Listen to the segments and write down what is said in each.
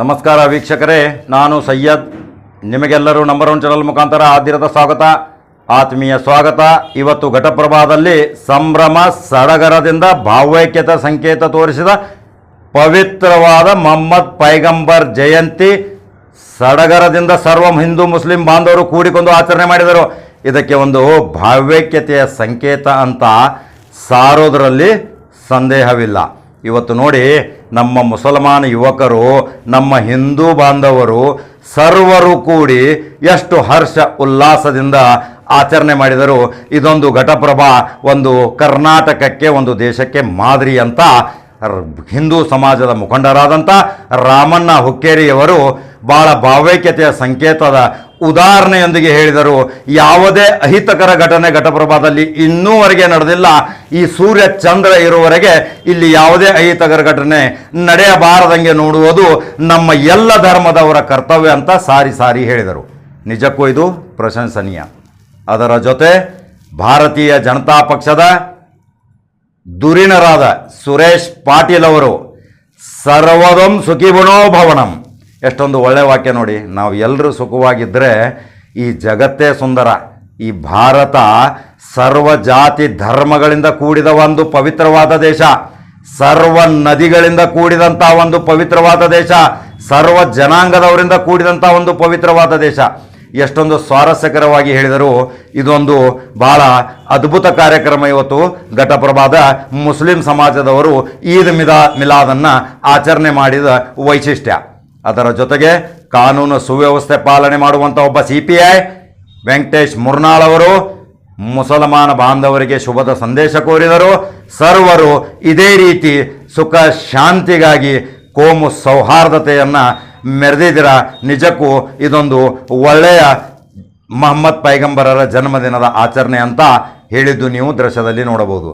ನಮಸ್ಕಾರ ವೀಕ್ಷಕರೇ, ನಾನು ಸಯ್ಯದ್ ನಿಮಗೆಲ್ಲರೂ ನಂಬರ್ ಒನ್ ಚಾನಲ್ ಮುಖಾಂತರ ಆದಿರದ ಸ್ವಾಗತ, ಆತ್ಮೀಯ ಸ್ವಾಗತ. ಇವತ್ತು ಘಟಪ್ರಭಾದಲ್ಲಿ ಸಂಭ್ರಮ ಸಡಗರದಿಂದ ಭಾವೈಕ್ಯತೆ ಸಂಕೇತ ತೋರಿಸಿದ ಪವಿತ್ರವಾದ ಮೊಹಮ್ಮದ್ ಪೈಗಂಬರ್ ಜಯಂತಿ ಸಡಗರದಿಂದ ಸರ್ವ ಹಿಂದೂ ಮುಸ್ಲಿಂ ಬಾಂಧವರು ಕೂಡಿಕೊಂಡು ಆಚರಣೆ ಮಾಡಿದರು. ಇದಕ್ಕೆ ಒಂದು ಭಾವೈಕ್ಯತೆಯ ಸಂಕೇತ ಅಂತ ಸಾರೋದರಲ್ಲಿ ಸಂದೇಹವಿಲ್ಲ. ಇವತ್ತು ನೋಡಿ ನಮ್ಮ ಮುಸಲ್ಮಾನ ಯುವಕರು, ನಮ್ಮ ಹಿಂದೂ ಬಾಂಧವರು, ಸರ್ವರು ಕೂಡಿ ಎಷ್ಟು ಹರ್ಷ ಉಲ್ಲಾಸದಿಂದ ಆಚರಣೆ ಮಾಡಿದರು. ಇದೊಂದು ಘಟಪ್ರಭಾ, ಒಂದು ಕರ್ನಾಟಕಕ್ಕೆ, ಒಂದು ದೇಶಕ್ಕೆ ಮಾದರಿ ಅಂತ ಹಿಂದೂ ಸಮಾಜದ ಮುಖಂಡರಾದಂಥ ರಾಮಣ್ಣ ಹುಕ್ಕೇರಿಯವರು ಬಹಳ ಭಾವೈಕ್ಯತೆಯ ಸಂಕೇತದ ಉದಾಹರಣೆಯೊಂದಿಗೆ ಹೇಳಿದರು, ಯಾವುದೇ ಅಹಿತಕರ ಘಟನೆ ಘಟಪ್ರಭಾದಲ್ಲಿ ಇನ್ನೂವರೆಗೆ ನಡೆದಿಲ್ಲ. ಈ ಸೂರ್ಯ ಚಂದ್ರ ಇರುವವರೆಗೆ ಇಲ್ಲಿ ಯಾವುದೇ ಅಹಿತಕರ ಘಟನೆ ನಡೆಯಬಾರದಂಗೆ ನೋಡುವುದು ನಮ್ಮ ಎಲ್ಲ ಧರ್ಮದವರ ಕರ್ತವ್ಯ ಅಂತ ಸಾರಿ ಸಾರಿ ಹೇಳಿದರು. ನಿಜಕ್ಕೂ ಇದು ಪ್ರಶಂಸನೀಯ. ಅದರ ಜೊತೆ ಭಾರತೀಯ ಜನತಾ ಪಕ್ಷದ ದುರಿನರಾದ ಸುರೇಶ್ ಪಾಟೀಲ್ ಅವರು ಸರ್ವದಂ ಸುಖಿಗುಣೋ ಭವನಂ. ಎಷ್ಟೊಂದು ಒಳ್ಳೆಯ ವಾಕ್ಯ ನೋಡಿ. ನಾವು ಎಲ್ಲರೂ ಸುಖವಾಗಿದ್ದರೆ ಈ ಜಗತ್ತೇ ಸುಂದರ. ಈ ಭಾರತ ಸರ್ವ ಜಾತಿ ಧರ್ಮಗಳಿಂದ ಕೂಡಿದ ಒಂದು ಪವಿತ್ರವಾದ ದೇಶ. ಸರ್ವ ನದಿಗಳಿಂದ ಕೂಡಿದಂಥ ಒಂದು ಪವಿತ್ರವಾದ ದೇಶ. ಸರ್ವ ಜನಾಂಗದವರಿಂದ ಕೂಡಿದಂಥ ಒಂದು ಪವಿತ್ರವಾದ ದೇಶ. ಎಷ್ಟೊಂದು ಸ್ವಾರಸ್ಯಕರವಾಗಿ ಹೇಳಿದರು ಇದೊಂದು ಬಹಳ ಅದ್ಭುತ ಕಾರ್ಯಕ್ರಮ ಇವತ್ತು. ಘಟಪ್ರಭಾದ ಮುಸ್ಲಿಂ ಸಮಾಜದವರು ಈದ್ ಮಿಲಾ ಮಿಲಾದನ್ನು ಆಚರಣೆ ಮಾಡಿದ ವೈಶಿಷ್ಟ್ಯ. ಅದರ ಜೊತೆಗೆ ಕಾನೂನು ಸುವ್ಯವಸ್ಥೆ ಪಾಲನೆ ಮಾಡುವಂಥ ಒಬ್ಬ C P I Venkatesh Murnal ಅವರು ಮುಸಲ್ಮಾನ ಬಾಂಧವರಿಗೆ ಶುಭದ ಸಂದೇಶ ಕೋರಿದರು. ಸರ್ವರು ಇದೇ ರೀತಿ ಸುಖ ಶಾಂತಿಗಾಗಿ ಕೋಮು ಸೌಹಾರ್ದತೆಯನ್ನು ಮೆರೆದಿದ್ದೀರ. ನಿಜಕ್ಕೂ ಇದೊಂದು ಒಳ್ಳೆಯ ಮಹಮ್ಮದ್ ಪೈಗಂಬರರ ಜನ್ಮದಿನದ ಆಚರಣೆ ಅಂತ ಹೇಳಿದ್ದು ನೀವು ದೃಶ್ಯದಲ್ಲಿ ನೋಡಬಹುದು.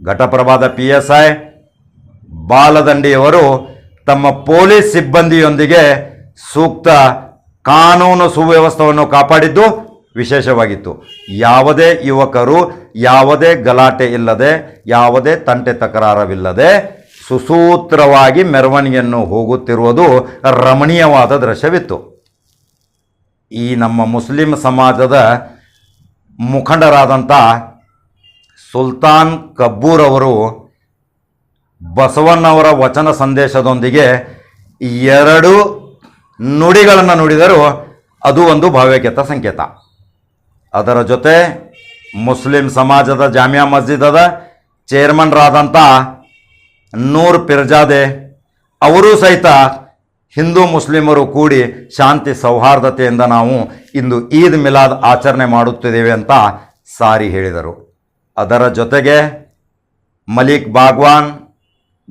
ಘಟಪ್ರಭಾದ ಪಿ ಎಸ್ ಐ, ಬಾಲದಂಡಿಯವರು ತಮ್ಮ ಪೊಲೀಸ್ ಸಿಬ್ಬಂದಿಯೊಂದಿಗೆ ಸೂಕ್ತ ಕಾನೂನು ಸುವ್ಯವಸ್ಥೆಯನ್ನು ಕಾಪಾಡಿದ್ದು ವಿಶೇಷವಾಗಿತ್ತು. ಯಾವುದೇ ಯುವಕರು, ಯಾವುದೇ ಗಲಾಟೆ ಇಲ್ಲದೆ, ಯಾವುದೇ ತಂಟೆ ತಕರಾರವಿಲ್ಲದೆ ಸುಸೂತ್ರವಾಗಿ ಮೆರವಣಿಗೆಯನ್ನು ಹೋಗುತ್ತಿರುವುದು ರಮಣೀಯವಾದ ದೃಶ್ಯವಿತ್ತು. ಈ ನಮ್ಮ ಮುಸ್ಲಿಂ ಸಮಾಜದ ಮುಖಂಡರಾದಂಥ ಸುಲ್ತಾನ್ ಕಬ್ಬೂರ್ ಅವರು ಬಸವಣ್ಣವರ ವಚನ ಸಂದೇಶದೊಂದಿಗೆ ಎರಡು ನುಡಿಗಳನ್ನು ನುಡಿದರೂ ಅದು ಒಂದು ಭಾವ್ಯಕೇತ ಸಂಕೇತ. ಅದರ ಜೊತೆ ಮುಸ್ಲಿಂ ಸಮಾಜದ ಜಾಮಿಯಾ ಮಸ್ಜಿದದ ಚೇರ್ಮನ್ರಾದಂಥ ನೂರ್ ಪಿರ್ಜಾದೆ ಅವರೂ ಸಹಿತ ಹಿಂದೂ ಮುಸ್ಲಿಮರು ಕೂಡಿ ಶಾಂತಿ ಸೌಹಾರ್ದತೆಯಿಂದ ನಾವು ಇಂದು ಈದ್ ಮಿಲಾದ್ ಆಚರಣೆ ಮಾಡುತ್ತಿದ್ದೇವೆ ಅಂತ ಸಾರಿ ಹೇಳಿದರು. ಅದರ ಜೊತೆಗೆ ಮಲಿಕ್ ಬಾಗ್ವಾನ್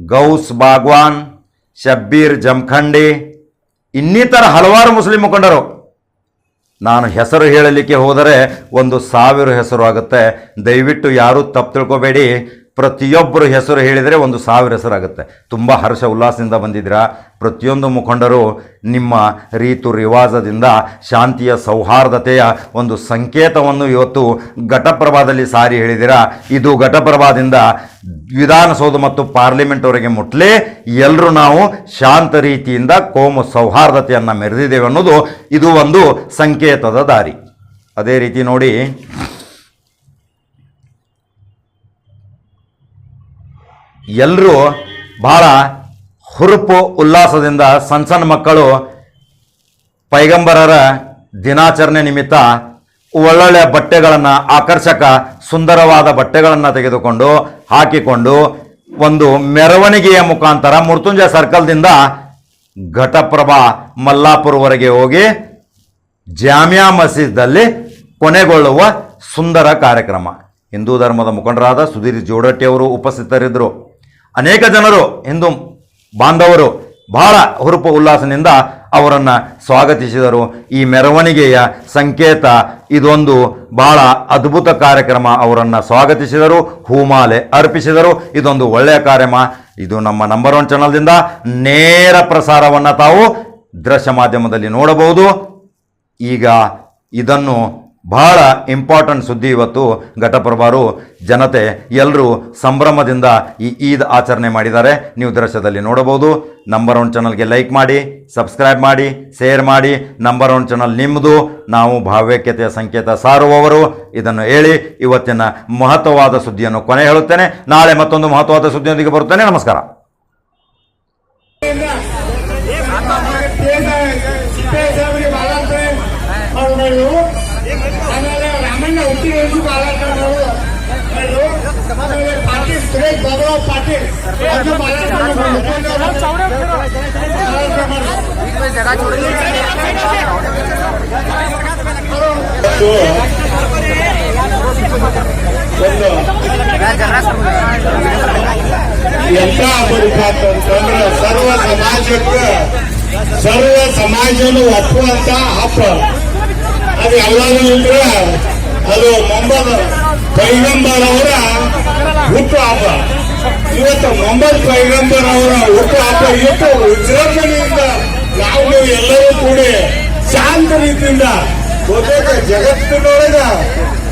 ಗೌಸ್ ಬಾಗ್ವಾನ್, ಶಬ್ಬೀರ್ ಜಮಖಂಡಿ, ಇನ್ನಿತರ ಹಲವಾರು ಮುಸ್ಲಿಂ ಮುಖಂಡರು. ನಾನು ಹೆಸರು ಹೇಳಲಿಕ್ಕೆ ಹೋದರೆ ಒಂದು ಸಾವಿರ ಹೆಸರು ಆಗುತ್ತೆ. ದಯವಿಟ್ಟು ಯಾರೂ ತಪ್ಪು ತಿಳ್ಕೊಬೇಡಿ. ಪ್ರತಿಯೊಬ್ಬರು ಹೆಸರು ಹೇಳಿದರೆ ಒಂದು ಸಾವಿರ ಹೆಸರಾಗುತ್ತೆ. ತುಂಬ ಹರ್ಷ ಉಲ್ಲಾಸದಿಂದ ಬಂದಿದ್ದೀರಾ? ಪ್ರತಿಯೊಂದು ಮುಖಂಡರು ನಿಮ್ಮ ರೀತು ರಿವಾಜದಿಂದ, ಶಾಂತಿಯ ಸೌಹಾರ್ದತೆಯ ಒಂದು ಸಂಕೇತವನ್ನು ಇವತ್ತು ಘಟಪ್ರಭಾದಲ್ಲಿ ಸಾರಿ ಹೇಳಿದ್ದೀರಾ? ಇದು ಘಟಪ್ರಭಾದಿಂದ ವಿಧಾನಸೌಧ ಮತ್ತು ಪಾರ್ಲಿಮೆಂಟ್ವರೆಗೆ ಮುಟ್ಲೇ ಎಲ್ಲರೂ ನಾವು ಶಾಂತ ರೀತಿಯಿಂದ ಕೋಮು ಸೌಹಾರ್ದತೆಯನ್ನು ಮೆರೆದಿದ್ದೇವೆ ಅನ್ನೋದು ಇದು ಒಂದು ಸಂಕೇತದ ದಾರಿ. ಅದೇ ರೀತಿ ನೋಡಿ ಎಲ್ಲರೂ ಬಹಳ ಹುರುಪು ಉಲ್ಲಾಸದಿಂದ ಸಣ್ಣ ಸಣ್ಣ ಮಕ್ಕಳು ಪೈಗಂಬರರ ದಿನಾಚರಣೆ ನಿಮಿತ್ತ ಒಳ್ಳೊಳ್ಳೆ ಬಟ್ಟೆಗಳನ್ನು ಆಕರ್ಷಕ ಸುಂದರವಾದ ಬಟ್ಟೆಗಳನ್ನು ತೆಗೆದುಕೊಂಡು, ಹಾಕಿಕೊಂಡು, ಒಂದು ಮೆರವಣಿಗೆಯ ಮುಖಾಂತರ ಮೃತ್ಯುಂಜಯ ಸರ್ಕಲ್ದಿಂದ ಘಟಪ್ರಭಾ ಮಲ್ಲಾಪುರವರೆಗೆ ಹೋಗಿ ಜಾಮಿಯಾ ಮಸೀದಲ್ಲಿ ಕೊನೆಗೊಳ್ಳುವ ಸುಂದರ ಕಾರ್ಯಕ್ರಮ. ಹಿಂದೂ ಧರ್ಮದ ಮುಖಂಡರಾದ ಸುಧೀರ್ ಜೋಡಟ್ಟಿಯವರು ಉಪಸ್ಥಿತರಿದ್ದರು. ಅನೇಕ ಜನರು ಹಿಂದೂ ಬಾಂಧವರು ಬಹಳ ಹುರುಪು ಉಲ್ಲಾಸದಿಂದ ಅವರನ್ನು ಸ್ವಾಗತಿಸಿದರು. ಈ ಮೆರವಣಿಗೆಯ ಸಂಕೇತ ಇದೊಂದು ಬಹಳ ಅದ್ಭುತ ಕಾರ್ಯಕ್ರಮ. ಅವರನ್ನು ಸ್ವಾಗತಿಸಿದರು, ಹೂಮಾಲೆ ಅರ್ಪಿಸಿದರು. ಇದೊಂದು ಒಳ್ಳೆಯ ಕಾರ್ಯಕ್ರಮ. ಇದು ನಮ್ಮ ನಂಬರ್ ಒನ್ ಚಾನಲ್ದಿಂದ ನೇರ ಪ್ರಸಾರವನ್ನು ತಾವು ದೃಶ್ಯ ಮಾಧ್ಯಮದಲ್ಲಿ ನೋಡಬಹುದು. ಈಗ ಇದನ್ನು ಬಹಳ ಇಂಪಾರ್ಟೆಂಟ್ ಸುದ್ದಿ ಇವತ್ತು ಘಟಪ್ರಭಾರು. ಜನತೆ ಎಲ್ಲರೂ ಸಂಭ್ರಮದಿಂದ ಈ ಈದ್ ಆಚರಣೆ ಮಾಡಿದ್ದಾರೆ. ನೀವು ದೃಶ್ಯದಲ್ಲಿ ನೋಡಬಹುದು. ನಂಬರ್ ಒನ್ ಚಾನಲ್ಗೆ ಲೈಕ್ ಮಾಡಿ ಸಬ್ಸ್ಕ್ರೈಬ್ ಮಾಡಿ ಶೇರ್ ಮಾಡಿ. ನಂಬರ್ ಒನ್ ಚಾನಲ್ ನಿಮ್ಮದು ನಾವು ಭಾವ್ಯಕ್ಯತೆಯ ಸಂಕೇತ ಸಾರುವವರು. ಇದನ್ನು ಹೇಳಿ ಇವತ್ತಿನ ಮಹತ್ವವಾದ ಸುದ್ದಿಯನ್ನು ಕೊನೆ ಹೇಳುತ್ತೇನೆ. ನಾಳೆ ಮತ್ತೊಂದು ಮಹತ್ವವಾದ ಸುದ್ದಿಯೊಂದಿಗೆ ಬರುತ್ತೇನೆ. ನಮಸ್ಕಾರ. ಸುರೇಶ್ ಬಾಬುರಾವ್ ಪಾಟೀಲ್ ಅದು ಬಾಲಾಂತ್ರೆ ಎಂತ ಬದುಕಾತ ಅಂತಂದ್ರೆ ಸರ್ವ ಸಮಾಜಕ್ಕೆ ಸರ್ವ ಸಮಾಜನು ಒಪ್ಪುವಂತ ಹಬ್ಬ ಅದು ಎಲ್ಲರೂ ಇದ್ರೆ ಅದು ಮೊಹಮ್ಮದ್ ಪೈಗಂಬರ್ ಅವರ ಹುಟ್ಟು ಹಬ್ಬ ಇವತ್ತು ಮೊಹಮ್ಮದ್ ಪೈಗಂಬರ್ ಅವರ ಹುಟ್ಟು ಹಬ್ಬ ಇಟ್ಟು ವಿಜೃಂಭಣೆಯಿಂದ ನಾವು ಎಲ್ಲರೂ ಕೂಡಿ ಶಾಂತ ರೀತಿಯಿಂದ ಬಹುತೇಕ ಜಗತ್ತಿನೊಳಗ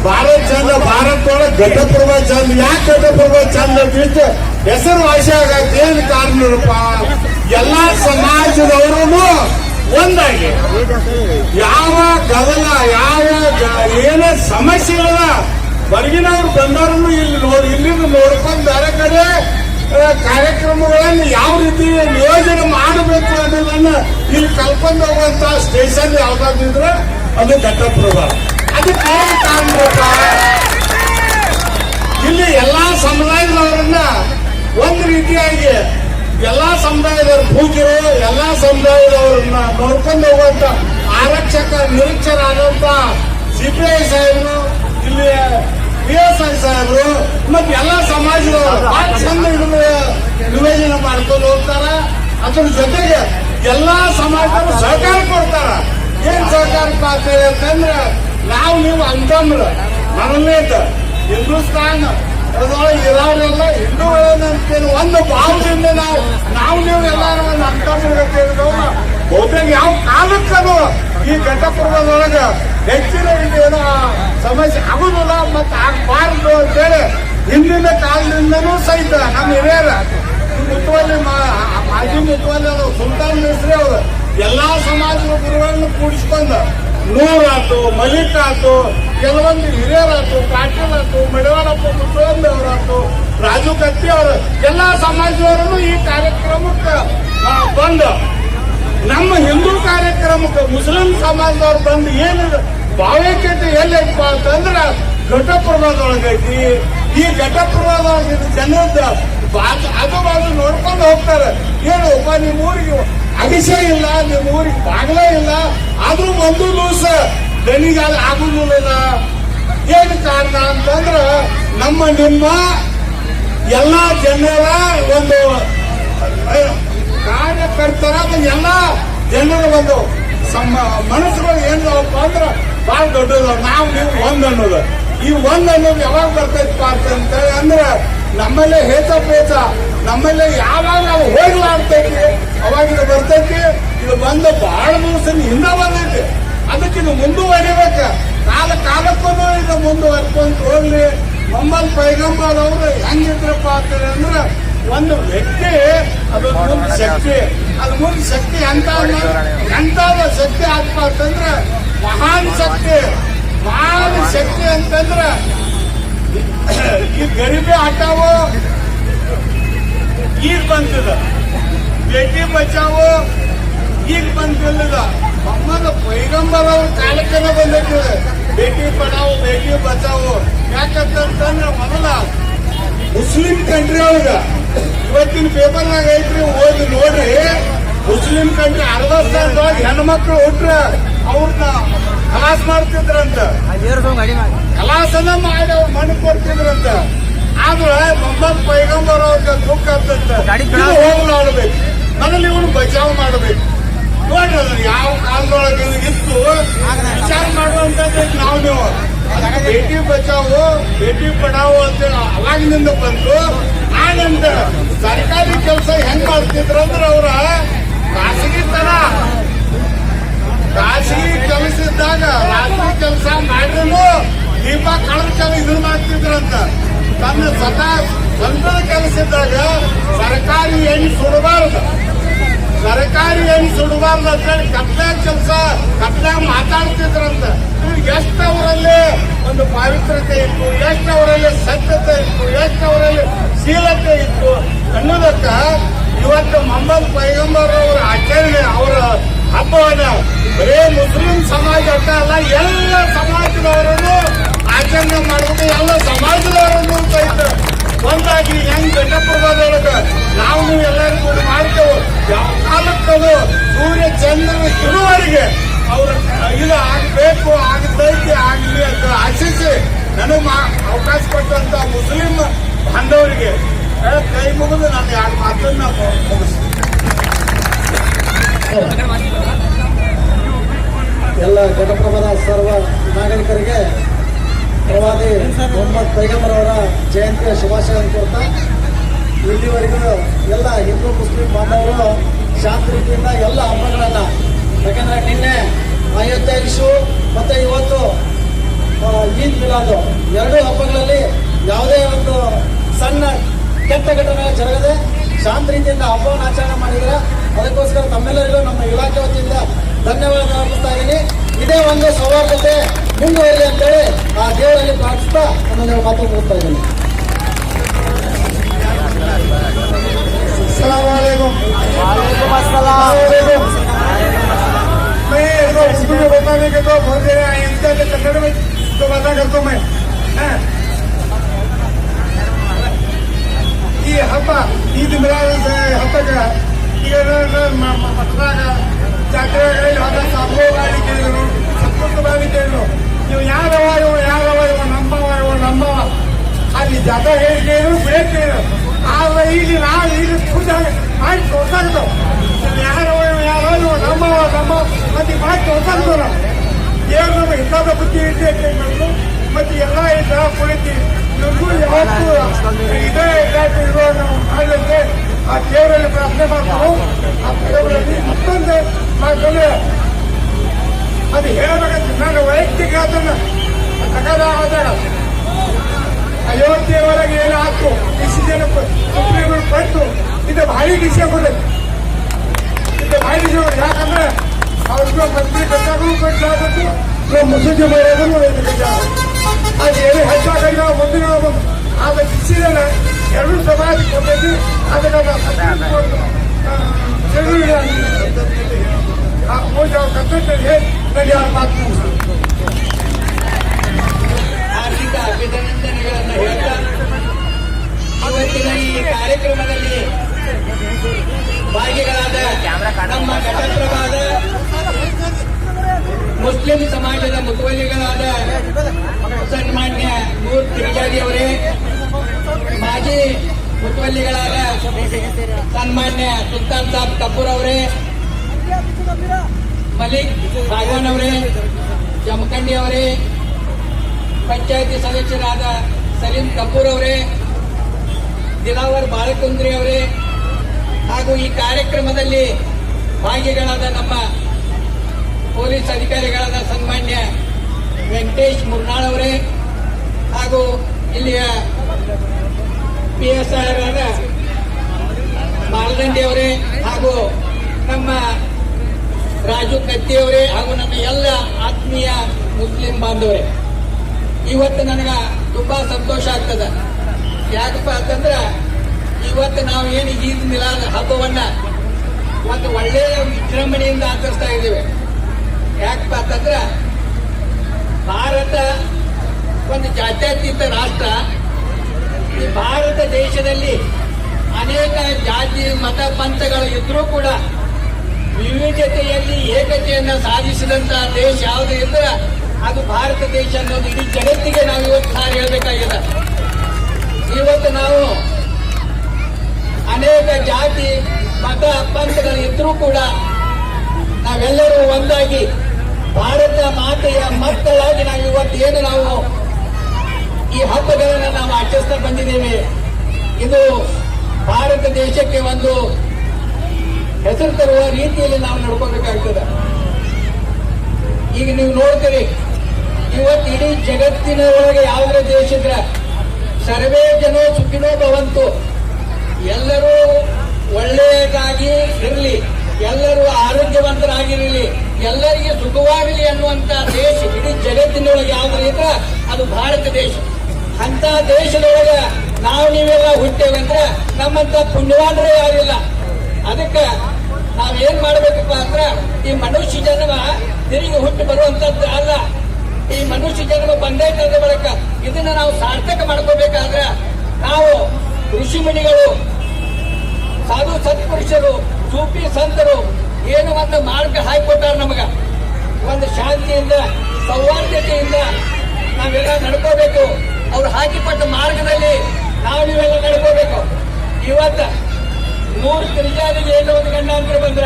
ಭಾರತ ಚಂದ, ಭಾರತದೊಳಗೆ ಘಟಪ್ರಭಾ ಚಂದ, ಯಾಕೆ ಘಟಪ್ರಭಾ ಚಂದ ಅಂತ ಹೆಸರು ವಾಸಿ ಏನು ಕಾರಣರಪ್ಪ ಎಲ್ಲಾ ಸಮಾಜದವರು ಒಂದಾಗಿ. ಯಾವ ಗದಲ ಯಾವ ಏನ ಸಮಸ್ಯೆಗಳ ಹೊರಗಿನವ್ರು ಬಂದವರನ್ನು ಇಲ್ಲಿ ನೋಡಿ, ಇಲ್ಲಿಂದ ನೋಡ್ಕೊಂಡು ಬೇರೆ ಕಡೆ ಕಾರ್ಯಕ್ರಮಗಳನ್ನು ಯಾವ ರೀತಿ ನಿಯೋಜನೆ ಮಾಡಬೇಕು ಅನ್ನೋದನ್ನ ಇಲ್ಲಿ ಕಲ್ಕೊಂಡು ಹೋಗುವಂತ ಸ್ಟೇಷನ್ ಯಾವ್ದಾದ್ರೆ ಅದು ಘಟಪ್ರಭಾ ಕಾರಣರಪ್ಪ ಇಲ್ಲಿ ಎಲ್ಲಾ ಸಮುದಾಯದವರನ್ನ ಒಂದು ರೀತಿಯಾಗಿ ಎಲ್ಲಾ ಸಮುದಾಯದವರು ಪೂಜರು ಎಲ್ಲಾ ಸಮುದಾಯದವರನ್ನ ನೋಡ್ಕೊಂಡು ಹೋಗುವಂತ ಆರಕ್ಷಕ ನಿರೀಕ್ಷರಾದಂತ ಸಿಪಿಐ ಸಾಹೇಬರು ಇಲ್ಲಿ ಪಿ ಎಸ್ ಐ ಸಾಹೇಬರು ಮತ್ತೆ ಎಲ್ಲ ಸಮಾಜದವರು ಆ ಚಂದ ಇದನ್ನ ನಿವೇದನೆ ಮಾಡ್ಕೊಂಡು ಹೋಗ್ತಾರ. ಅದ್ರ ಜೊತೆಗೆ ಎಲ್ಲಾ ಸಮಾಜದವರು ಸಹಕಾರ ಕೊಡ್ತಾರ. ಏನ್ ಸಹಕಾರ ಕೊಡ್ತೇವೆ ಅಂತಂದ್ರೆ ನಾವು ನೀವು ಅಂತಂದ್ರ ಮೊದಲನೇದು ಹಿಂದೂಸ್ತಾನ್ ಅದ್ರೊಳಗೆ ಇರೋರೆಲ್ಲ ಹಿಂದೂಗಳಂತೇನು ಒಂದು ಭಾವದಿಂದ ನಾವು ನಾವು ನೀವು ಎಲ್ಲಾರು ಒಂದು ಅಂತಂದ್ರೆ ಬಹುತೇಕ ಯಾವ ಕಾಲಕ್ಕದು ಈ ಘಟಪ್ರಭದೊಳಗ ಹೆಚ್ಚಿನ ಏನೋ ಸಮಸ್ಯೆ ಆಗುದಿಲ್ಲ ಮತ್ತೆ ಆಗ್ಬಾರ್ದು ಅಂತೇಳಿ ಹಿಂದಿನ ಕಾಲದಿಂದನೂ ಸಹಿತ ನಮ್ಮ ಹಿರಿಯರ ಮುತ್ತುವಲ್ಲಿ ಮಾ- ಮಾಜಿ ಮುತ್ತುವಲ್ಲಿ ಅದು ಸುಲ್ತಾನ್ ಮಿಸ್ರಿ ಅವರು ಎಲ್ಲಾ ಸಮಾಜದ ಗುರುಗಳನ್ನು ಕೂಡಿಸ್ಕೊಂಡು ನೂರಾತು ಮಲಿಕ್ ಆತು ಕೆಲವೊಂದು ಹಿರಿಯರಾತು ಪಾಟೀಲ್ ಆತು ಮಡಿವಾಳಪ್ಪ ಮುತ್ತುವಲ್ಲಿ ಅವರಾತು, ರಾಜು ಕತ್ತಿ ಅವರು ಎಲ್ಲಾ ಸಮಾಜದವರನ್ನು ಈ ಕಾರ್ಯಕ್ರಮಕ್ಕೆ ಬಂದು ನಮ್ಮ ಹಿಂದೂ ಕಾರ್ಯಕ್ರಮಕ್ಕೆ ಮುಸ್ಲಿಂ ಸಮಾಜದವ್ರು ಬಂದು ಏನಿದೆ ಭಾವೈಕ್ಯತೆ ಎಲ್ಲೈತಪ್ಪ ಅಂತಂದ್ರೆ ಘಟಪ್ರಭಾದೊಳಗೈತಿ ಈ ಘಟಪ್ರಭಾದೊಳಗೆ ಜನದ ಅದು ಬಾಜು ನೋಡ್ಕೊಂಡು ಹೋಗ್ತಾರೆ. ಏನು ಒಬ್ಬ ನಿಮ್ಮ ಊರಿಗೆ ಅಗಸೆ ಇಲ್ಲ, ನಿಮ್ಮ ಊರಿಗೆ ಬಾಗ್ಲೇ ಇಲ್ಲ, ಆದ್ರೂ ಒಂದು ಲೂಸ ದನಿಗಾಲ ಆಗುದಿಲ್ಲ ಏನು ಕಾರಣ ಅಂತಂದ್ರೆ ನಮ್ಮ ನಿಮ್ಮ ಎಲ್ಲಾ ಜನರ ಒಂದು ಕಾರ್ಯಕರ್ತರ ಎಲ್ಲ ಜನರು ಒಂದು ಸಮ ಮನಸ್ಸುಗಳು ಏನಪ್ಪ ಅಂದ್ರೆ ಬಹಳ ದೊಡ್ಡದು. ನಾವು ನೀವು ಒಂದ್ ಅನ್ನೋದು. ಈ ಒಂದ್ ಅನ್ನೋದು ಯಾವಾಗ ಬರ್ತೈತಪ್ಪ ಅಂತ ಅಂದ್ರೆ ನಮ್ಮಲ್ಲೇ ಹೇತ ಪೇತ ನಮ್ಮಲ್ಲೇ ಯಾವಾಗ ನಾವು ಹೋಗ್ಲಾಡ್ತೈತಿ ಅವಾಗ ಇದು ಬರ್ತೈತಿ. ಇದು ಬಂದ ಬಹಳ ದಿವಸದ ಹಿಂದ ಬಂದೈತಿ. ಅದಕ್ಕೆ ಇದು ಮುಂದುವರಿಬೇಕ. ಕಾಲ ಕಾಲಕ್ಕೂ ಇದು ಮುಂದುವರ್ಕೊಂತ ಹೋಗ್ಲಿ. ಮೊಹಮ್ಮದ್ ಪೈಗಂಬರ್ ಅವರು ಹೆಂಗಿದ್ರಪ್ಪ ಅಂತ ಅಂದ್ರೆ ಒಂದು ವ್ಯಕ್ತಿ, ಅದು ಶಕ್ತಿ. ಅದು ಮುಂದೆ ಶಕ್ತಿ ಅಂತ ಎಂತಾದ ಶಕ್ತಿ ಆತ್ಮ ಅಂತಂದ್ರೆ ಮಹಾನ್ ಶಕ್ತಿ. ಮಹಾನ್ ಶಕ್ತಿ ಅಂತಂದ್ರೆ ಈ ಗರಿಬಿ ಹಟಾವೋ ಈಗ ಬಂದಿದ. ಬೇಟಿ ಬಚಾವೋ ಈಗ ಬಂದಿಲ್ಲದ. ಮೊಹಮ್ಮದ ಪೈಗಂಬರ ಕಾಲಕ್ಕೆ ಕಾಲಕ್ಕನ ಬಂದಿರ್ತದೆ ಬೇಟಿ ಪಡಾವೋ, ಬೇಟಿ ಬಚಾವೋ. ಯಾಕಂತಂದ್ರೆ ಮೊದಲ ಮುಸ್ಲಿಂ ಕಂಟ್ರಿ ಒಳಗ ಇವತ್ತಿನ ಪೇಪರ್ನಾಗ ಐತ್ರಿ ಓದಿ ನೋಡ್ರಿ. ಮುಸ್ಲಿಂ ಕಂಟ್ರಿ ಅರವತ್ತೊಳಗೆ ಹೆಣ್ಮಕ್ಳು ಹುಟ್ರ ಅವ್ರನ್ನ ಕಲಾಸ್ ಮಾಡ್ತಿದ್ರಂತ. ಕಲಾಸನ ಮಾಡಿ ಅವ್ರು ಮಣ್ಣು ಕೊಡ್ತಿದ್ರಂತ. ಆದ್ರ ಮೊಹಮ್ಮದ್ ಪೈಗಂಬರ್ ಅವ್ರ ದುಃಖ ಅಂತಂತ ಹೋಗಿ ಹೋಗ್ಲಾಡ್ಬೇಕು ಮೊದಲು ಇವನು ಬಚಾವ್ ಮಾಡ್ಬೇಕು. ನೋಡ್ರಿ ಅದನ್ನ ಯಾವ ಕಾಲದೊಳಗೆ ಇತ್ತು ವಿಚಾರ ಮಾಡುವಂತದ್ದು ನಾವು ನೀವು. ಬೇಟಿ ಬಚಾವು, ಬೇಟಿ ಪಡಾವು ಅಂತ ಅವಾಗಿನಿಂದ ಬಂತು ಆನಂದ ಸರ್ಕಾರಿ ಕೆಲಸ ಹೆಂಗ್ ಮಾಡ್ತಿದ್ರು ಅಂದ್ರೆ ಅವ್ರ ಖಾಸಗಿತನ ಖಾಸಗಿ ಕೆಲಸ ಇದ್ದಾಗ ರಾತ್ರಿ ಕೆಲಸ ಮಾಡಿದ್ರು, ದೀಪ ಕಳೆದ ಇದನ್ನ ಮಾಡ್ತಿದ್ರಂತ ತನ್ನ ಸದಾ ಸ್ವಂತದ ಕೆಲಸ ಇದ್ದಾಗ ಸರ್ಕಾರಿ ಹೆಣ್ಣು ಸುಡಬಾರದು. ಸರ್ಕಾರಿ ಏನು ಸುಡಬಾರ್ದು ಅಂತ ಅಂತೇಳಿ ಕತ್ಲಾಗ ಕೆಲಸ ಕತ್ಲಾಗ ಮಾತಾಡ್ತಿದ್ರಂತ. ಎಷ್ಟು ಅವರಲ್ಲಿ ಒಂದು ಪಾವಿತ್ರತೆ ಇತ್ತು, ಎಷ್ಟು ಅವರಲ್ಲಿ ಸತ್ಯತೆ ಇತ್ತು, ಎಷ್ಟು ಅವರಲ್ಲಿ ಶೀಲತೆ ಇತ್ತು ಅನ್ನೋದಕ್ಕ ಇವತ್ತು ಮೊಹಮ್ಮದ್ ಪೈಗಂಬರ್ ಅವರ ಆಚರಣೆ, ಅವರ ಹಬ್ಬವನ್ನ ಬರೇ ಮುಸ್ಲಿಂ ಸಮಾಜ ಅಂತ ಅಲ್ಲ, ಎಲ್ಲ ಸಮಾಜದವರನ್ನು ಆಚರಣೆ ಮಾಡಬೇಕು ಎಲ್ಲ ಸಮಾಜದವರನ್ನು ಒಂದಾಗಿ ಹೆಂಗ್ ಘಟಪ್ರಭಾದೊಳಗ ನಾವು ಎಲ್ಲರಿಗೂ ಮಾಡ್ತೇವೆ ಯಾವ ಕಾಲಕ್ಕದು ಸೂರ್ಯ ಚಂದ್ರನ ಇರುವವರೆಗೆ ಅವರ ಇದು ಆಗಬೇಕು, ಆಗತೈತಿ, ಆಗಲಿ ಅಂತ ಆಶಿಸಿ ನನಗೆ ಅವಕಾಶ ಕೊಟ್ಟಂತ ಮುಸ್ಲಿಂ ಬಾಂಧವರಿಗೆ ಕೈ ಮುಗಿದು ನಾನು ಎರಡು ಮಾತನ್ನ ಎಲ್ಲ ಘಟಪ್ರಭದ ಸರ್ವ ನಾಗರಿಕರಿಗೆ ಪ್ರವಾದಿ ಮೊಹಮ್ಮದ್ ಪೈಗಂಬರ್ ಅವರ ಜಯಂತಿಯ ಶುಭಾಶಯ ಕೊಡ್ತಾ ಇಲ್ಲಿವರೆಗೂ ಎಲ್ಲ ಹಿಂದೂ, ಮುಸ್ಲಿಂ ಬಾಂಧವರು ಶಾಂತಿ ರೀತಿಯಿಂದ ಎಲ್ಲ ಹಬ್ಬಗಳನ್ನ, ಯಾಕಂದ್ರೆ ನಿನ್ನೆ ಅಯೋಧ್ಯೆ ಇಶು ಮತ್ತೆ ಇವತ್ತು ಈದ್ ಮಿಲಾದು, ಎರಡೂ ಹಬ್ಬಗಳಲ್ಲಿ ಯಾವುದೇ ಒಂದು ಸಣ್ಣ ಕೆಟ್ಟ ಘಟನೆ ಜರಗದೆ ಶಾಂತ ರೀತಿಯಿಂದ ಹಬ್ಬವನ್ನು ಆಚರಣೆ ಮಾಡಿದ್ರೆ ಅದಕ್ಕೋಸ್ಕರ ತಮ್ಮೆಲ್ಲರಿಗೂ ನಮ್ಮ ಇಲಾಖೆ ವತಿಯಿಂದ ಧನ್ಯವಾದ ಅರ್ಪಿಸ್ತಾ ಇದ್ದೀನಿ. ಇದೇ ಒಂದು ಸೌಹಾರ್ದತೆ ಮುಂದುವರಿ ಅಂತೇಳಿ ಆ ದೇವರಲ್ಲಿ ಪ್ರಾರ್ಥಿಸ್ತಾ ನಾನು ಮಾತು ಮುಗಿಸ್ತಾ ಇದ್ದೀನಿ. सलामकुम मैं इसको उर्दू में बताने के तो बहुत देर आए इसका तो कन्नड़ में तो बता करता हूँ मैं हाँ। ಈ ಹಬ್ಬ ಈದ್ ಮಿಲಾದ್ ಹಬ್ಬಕ್ಕ ಈಗ ಮಕ್ಕಳಾಗ ಜಾತ್ರೆಗಳಲ್ಲಿ ಹೋದ ಸಾಬೋ ಗಾಡಿ ಕೇಳಿದ್ರು ಸಪ್ಪತ್ತು ಬಾವಿ ಕೇಳಿದ್ರು ನೀವು ಯಾರವ ಇವ ಯಾರವ ಇವ ನಮ್ಮವ ಇವ ನಮ್ಮವ ಅಲ್ಲಿ ಜಾತ್ರೆ ಹೇಳಿ ಕೇಳಿದ್ರು ಬ್ರೇಕ್ ಕೇಳಿದ್ರು ಆದ್ರೆ ಇಲ್ಲಿ ನಾವು ಇಲ್ಲಿ ಪೂಜೆ ಮಾಡಿ ತೋರ್ಸಾಗ್ತಾವ ಯಾರೋ ಯಾರೋ ನಮ್ಮ ನಮ್ಮವ ಮತ್ತೆ ಮಾಡಿ ತೋರ್ಸಾಗ್ತಾವ ನಾವು ಏನು ನಮಗೆ ಹಿತಾದ ಬುದ್ಧಿ ಮಾಡಿದ್ರು ಮತ್ತೆ ಎಲ್ಲ ಇದ್ರ ಕುಳಿತಿ ಇವ್ರಿಗೂ ಯಾವತ್ತೂ ಇದೇ ಇಲಾಖೆ ಇರೋ ನಾವು ಮಾಡಲಿಕ್ಕೆ ಆ ದೇವರಲ್ಲಿ ಪ್ರಾರ್ಥನೆ ಮಾಡ್ತಾವು. ಆ ದೇವರಲ್ಲಿ ಮತ್ತೊಂದು ಮಾಡ್ಕೊಂಡು ಅದು ಹೇಳಬೇಕಂತ ನಾನು ವೈಯಕ್ತಿಕ ಅದನ್ನ ತಗದ ಆದಾಗ ಅಯೋಧ್ಯೆ ಒಳಗೆ ಏನು ಹಾಕು? ಡಿಸಿಷನ್ ಸುಪ್ರೀಂ ಕೋರ್ಟ್ ಬಂತು. ಇದು ಭಾರಿ ಡಿಸಿಷನ್ ಕೊಡಬೇಕು ಇದು ಭಾರಿ ಡಿಸಿಷನ್ ಯಾಕಂದ್ರೆ ಅವ್ರಿಗೂ ಮಂತ್ರಿ ಬೇಕಾದ್ರೂ ನಾವು ಮುಸುಜಿ ಮಾಡೋದನ್ನು ಅದು ಏನು ಹೆಚ್ಚಾಗಲ್ಲ ಮುಂದಿನ ಆಗ ಡಿಸಿಷನ್ ಎರಡು ಸಮಾಜ ಕೊಟ್ಟೈತಿ ಅದನ್ನ ಸುಪ್ರೀಂ ಕೋರ್ಟ್ ಜರೂರಿ ಅವ್ರ ಕರ್ತವ್ಯ ಯಾರು ಮಾತು ಅಭಿನಂದನೆಗಳನ್ನು ಹೇಳ್ತಾ ಇವತ್ತಿನ ಈ ಕಾರ್ಯಕ್ರಮದಲ್ಲಿ ಭಾಗಿಗಳಾದ ನಮ್ಮ ಘಟಪ್ರಭಾದ ಮುಸ್ಲಿಂ ಸಮಾಜದ ಮುತುವಲ್ಲಿಗಳಾದ ಸನ್ಮಾನ್ಯ ನೂರ್ ತಿರುಗಾಡಿ ಅವರೇ, ಮಾಜಿ ಮುತುವಲ್ಲಿಗಳಾದ ಸನ್ಮಾನ್ಯ ಸುಲ್ತಾನ್ ಸಾಬ್ ಕಪೂರ್ ಅವರೇ, ಮಲಿಕ್ ಭಾಗವನ್ ಅವರೇ, ಜಮಖಂಡಿ ಅವರೇ ಪಂಚಾಯತಿ ಸದಸ್ಯರಾದ ಸಲೀಂ ಕಪೂರ್ ಅವರೇ, ದಿಲಾವರ್ ಬಾಲಕುಂದ್ರಿ ಅವರೇ, ಹಾಗೂ ಈ ಕಾರ್ಯಕ್ರಮದಲ್ಲಿ ಭಾಗಿಗಳಾದ ನಮ್ಮ ಪೊಲೀಸ್ ಅಧಿಕಾರಿಗಳಾದ ಸನ್ಮಾನ್ಯ ವೆಂಕಟೇಶ್ ಮುರ್ನಾಳ್ ಅವರೇ, ಹಾಗೂ ಇಲ್ಲಿಯ ಪಿ ಎಸ್ ಆರ್ ಆದ ಮಾಲದಂಡಿ ಅವರೇ, ಹಾಗೂ ನಮ್ಮ ರಾಜು ಕತ್ತಿ ಅವರೇ, ಹಾಗೂ ನಮ್ಮ ಎಲ್ಲ ಆತ್ಮೀಯ ಮುಸ್ಲಿಂ ಬಾಂಧವರೇ. ಇವತ್ತು ನನಗ ತುಂಬಾ ಸಂತೋಷ ಆಗ್ತದ. ಯಾಕಪ್ಪ ಅಂತಂದ್ರ ಇವತ್ತು ನಾವು ಏನು ಈದ್ ಮಿಲಾದ ಹಬ್ಬವನ್ನ ಒಂದು ಒಳ್ಳೆಯ ವಿಜೃಂಭಣೆಯಿಂದ ಆಚರಿಸ್ತಾ ಇದ್ದೇವೆ. ಯಾಕಪ್ಪ ಅಂತಂದ್ರ ಭಾರತ ಒಂದು ಜಾತ್ಯತೀತ ರಾಷ್ಟ್ರ. ಈ ಭಾರತ ದೇಶದಲ್ಲಿ ಅನೇಕ ಜಾತಿ, ಮತ, ಪಂಥಗಳು ಇದ್ರೂ ಕೂಡ ವಿವಿಧತೆಯಲ್ಲಿ ಏಕತೆಯನ್ನ ಸಾಧಿಸಿದಂತಹ ದೇಶ ಯಾವುದು ಎಂದ್ರೆ ಅದು ಭಾರತ ದೇಶ ಅನ್ನೋದು ಇಡೀ ಜಗತ್ತಿಗೆ ನಾವು ಇವತ್ತು ಸಾರಿ ಹೇಳಬೇಕಾಗಿದೆ. ಇವತ್ತು ನಾವು ಅನೇಕ ಜಾತಿ, ಮತ, ಪಂಥಗಳು ಇದ್ರೂ ಕೂಡ ನಾವೆಲ್ಲರೂ ಒಂದಾಗಿ ಭಾರತ ಮಾತೆಯ ಮಕ್ಕಳಾಗಿ ನಾವು ಇವತ್ತು ಏನು ನಾವು ಈ ಹಬ್ಬಗಳನ್ನು ನಾವು ಆಚರಿಸ್ತಾ ಬಂದಿದ್ದೇವೆ. ಇದು ಭಾರತ ದೇಶಕ್ಕೆ ಒಂದು ಹೆಸರು ತರುವ ರೀತಿಯಲ್ಲಿ ನಾವು ನಡ್ಕೋಬೇಕಾಗ್ತದೆ. ಈಗ ನೀವು ನೋಡ್ತೀರಿ ಇವತ್ತು ಇಡೀ ಜಗತ್ತಿನ ಒಳಗೆ ಯಾವ್ದ್ರ ದೇಶದ್ರ ಸರ್ವೇ ಜನೋ ಸುಖಿನೋ ಭವಂತು. ಎಲ್ಲರೂ ಒಳ್ಳೆಯದಾಗಿ ಇರಲಿ, ಎಲ್ಲರೂ ಆರೋಗ್ಯವಂತರಾಗಿರಲಿ, ಎಲ್ಲರಿಗೆ ಸುಖವಾಗಲಿ ಅನ್ನುವಂತ ದೇಶ ಇಡೀ ಜಗತ್ತಿನೊಳಗೆ ಯಾವ್ದು ಇದ್ರ ಅದು ಭಾರತ ದೇಶ. ಅಂತ ದೇಶದೊಳಗೆ ನಾವು ನೀವೆಲ್ಲ ಹುಟ್ಟೇವಂದ್ರೆ ನಮ್ಮಂತ ಪುಣ್ಯವಾನ್ರೇ ಯಾರಿಲ್ಲ. ಅದಕ್ಕೆ ನಾವೇನ್ ಮಾಡ್ಬೇಕಪ್ಪ ಅಂದ್ರೆ ಈ ಮನುಷ್ಯ ಜನ್ಮ ತಿರುಗಿ ಹುಟ್ಟಿ ಬರುವಂತದ್ದು ಅಲ್ಲ. ಈ ಮನುಷ್ಯ ಜನ್ಮ ಬಂದೈತಂದ ಬಳಿಕ ಇದನ್ನ ನಾವು ಸಾರ್ಥಕ ಮಾಡ್ಕೋಬೇಕಾದ್ರೆ ನಾವು ಋಷಿ ಮುನಿಗಳು, ಸಾಧು ಸತ್ಪುರುಷರು ಸೂಪಿ ಸಂತರು ಏನು ಒಂದು ಮಾರ್ಗ ಹಾಕಿಕೊಟ್ಟಾರ ನಮಗ? ಒಂದು ಶಾಂತಿಯಿಂದ, ಸೌಹಾರ್ದತೆಯಿಂದ ನಾವೆಲ್ಲ ನಡ್ಕೋಬೇಕು. ಅವ್ರು ಹಾಕಿಕೊಟ್ಟ ಮಾರ್ಗದಲ್ಲಿ ನಾವು ನೀವೆಲ್ಲ ನಡ್ಕೋಬೇಕು. ಇವತ್ತ ನೂರು ತಿರುಜಾರಿಗೆ ಏನೋ ಒಂದು ಗಂಡಾಂತರ ಬಂದ್ರ,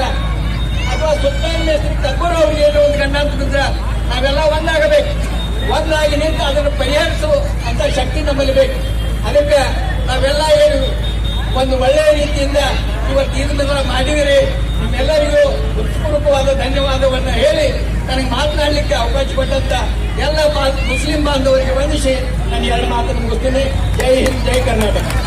ಅಥವಾ ಸುಲ್ತಾನ್ ಮೇಸ್ತ್ರಿ ಕಬ್ಬೂರ್ ಅವ್ರಿಗೆ ಏನೋ ಒಂದು ಗಂಡಾಂತರ ಬಂದ್ರ ನಾವೆಲ್ಲ ಒಂದಾಗಬೇಕು. ಒಂದಾಗಿ ನಿಂತು ಅದನ್ನು ಪರಿಹರಿಸುವ ಅಂತ ಶಕ್ತಿ ನಮ್ಮಲ್ಲಿ ಬೇಕು. ಅದಕ್ಕೆ ನಾವೆಲ್ಲ ಏನು ಒಂದು ಒಳ್ಳೆಯ ರೀತಿಯಿಂದ ಇವತ್ತು ಇದನ್ನ ಮಾಡಿದಿರಿ ನಿಮ್ಮೆಲ್ಲರಿಗೂ ಉತ್ಪೂರ್ವಕವಾದ ಧನ್ಯವಾದವನ್ನು ಹೇಳಿ ನನಗೆ ಮಾತನಾಡಲಿಕ್ಕೆ ಅವಕಾಶ ಕೊಟ್ಟಂತ ಎಲ್ಲ ಮುಸ್ಲಿಂ ಬಾಂಧವರಿಗೆ ವಂದಿಸಿ ನಾನು ಎರಡು ಮಾತನ್ನು ಮುಗಿಸ್ತೀನಿ. ಜೈ ಹಿಂದ್, ಜೈ ಕರ್ನಾಟಕ.